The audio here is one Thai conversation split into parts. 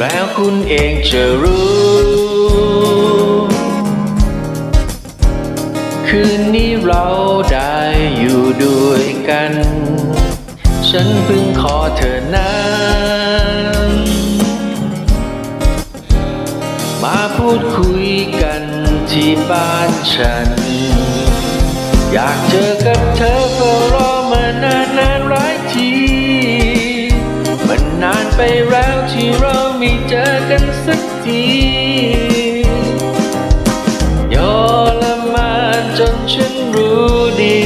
แล้วคุณเองจะรู้ คืนนี้เราได้อยู่ด้วยกัน ฉันเพิ่งขอเธอนั้นมาพูดคุยกันที่บ้านฉัน อยากเจอกับเธอเฝ้ารอมานานนานหลายที มันนานไปแล้วที่เรา ทียอละมานจนฉันรู้ดี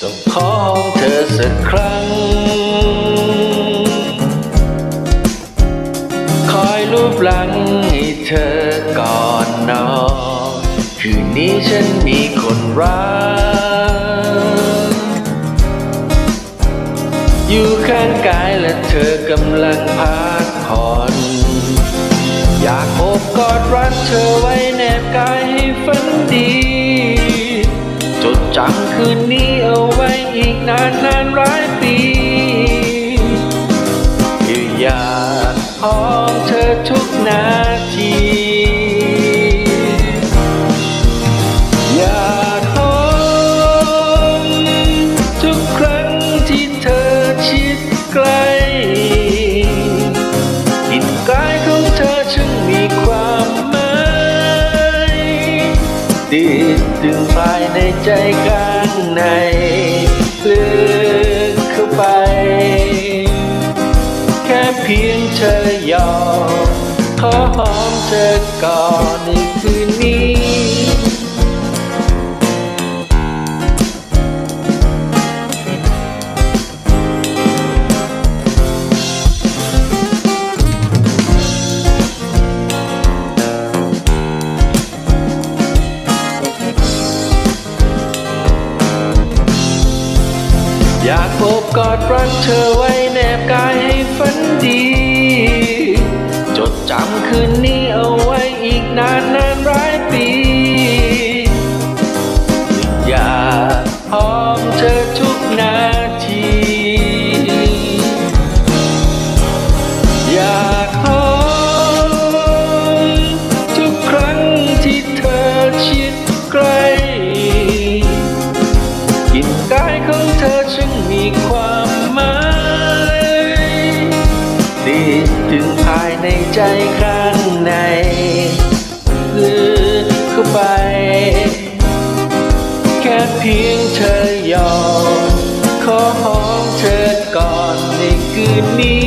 ต้องขอหองเธอสักครั้ง คอยรูปหลังให้เธอก่อนนอน คืนนี้ฉันมีคนรัก อยู่ข้างกายและเธอกำลังพักผ่อนอยากโอบกอดรักเธอไว้แนบกายให้ฝันดี จดจำคืนนี้เอาไว้อีกนานนานร้าย ติดดึงภายในใจข้างในลึกเข้าไป แค่เพียงเธอยอมขอหอมเธอก่อน โอบกอดรักเธอไว้แนบกายให้ฝันดี จดจำคืนนี้เอาไว้ ใจข้างในลืมเข้าไป แค่เพียงเธอยอมขอหอมเธอก่อนในคืนนี้